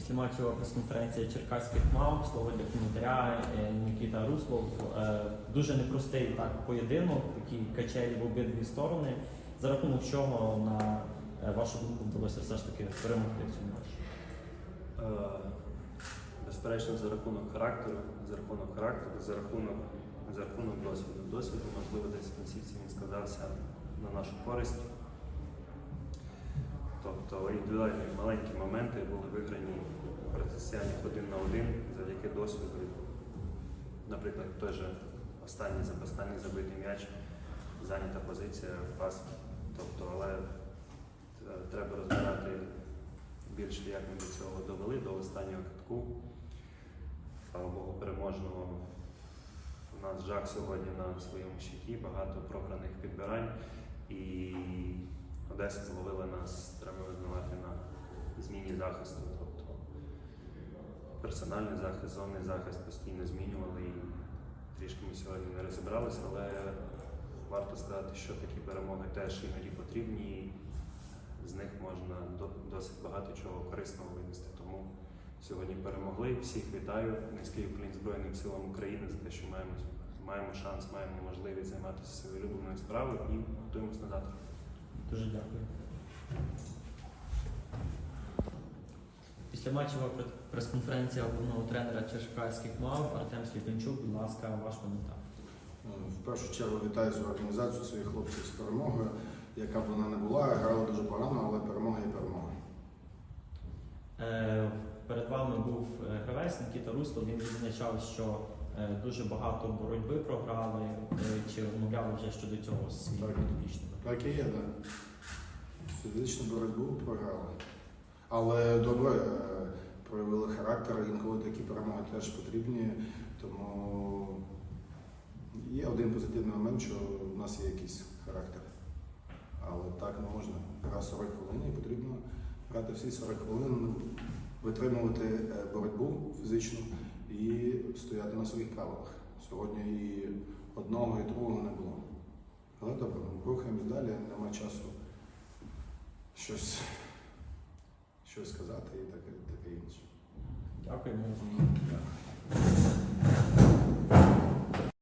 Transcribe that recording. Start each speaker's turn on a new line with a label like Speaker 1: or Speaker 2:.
Speaker 1: Після матчова прес-конференція черкаських мав, слово для коментаря е, Нікіта Руслов. Е, Дуже непростий так поєдинок, такі качелі в обидві сторони. За рахунок чого, на е, вашу думку, вдалося все ж таки перемогти в цьому матчі?
Speaker 2: Е, Безперечно, за рахунок характеру, за рахунок характеру, за рахунок, за рахунок досвіду. Досвіду, можливо, десь в кінцівці він сказався на нашу користь. Тобто індивідуальні маленькі моменти були виграні в протистояннях один на один завдяки досвіду. Наприклад, той же останній останній забитий м'яч, зайнята позиція, пас. Тобто, але е, треба розбирати більше, як ми до цього довели, до останнього катку. Слава Богу, переможного. У нас Жак сьогодні на своєму щиті, багато програних підбирань. І Одеса зловила нас, треба визнавати на зміні захисту. Тобто персональний захист, зонний захист постійно змінювали і трішки ми сьогодні не розібралися, але варто сказати, що такі перемоги теж іноді потрібні. і З них можна досить багато чого корисного винести. Тому сьогодні перемогли. Всіх вітаю. Низький уклін Збройним силам України за те, що маємо, маємо шанс, маємо можливість займатися своєю улюбленою справою і готуємось на завтра.
Speaker 1: Дуже дякую. Після матчова пре- прес-конференція головного тренера черкаських мав Артем Світанчук, будь ласка, ваш коментар.
Speaker 3: В першу чергу вітаю за організацію своїх хлопців з перемогою, яка б вона не була, грали дуже погано, але перемога є перемога.
Speaker 1: Е, Перед вами був е, гравець Нікіта Русло. Він відзначав, що е, дуже багато боротьби програли. Е, Чи розмовляли вже щодо цього з своїми
Speaker 3: Так. і є, так. Фізичну боротьбу програли. Але добре е, проявили характер, інколи такі перемоги теж потрібні. Тому є один позитивний момент, що в нас є якийсь характер. Але так не можна. Гра 40 хвилин і потрібно грати всі 40 хвилин, витримувати е, боротьбу фізичну і стояти на своїх правилах. Сьогодні і одного, і другого не рухаємось далі, нема часу щось, щось сказати і таке, таке інше.
Speaker 1: Дякуємо.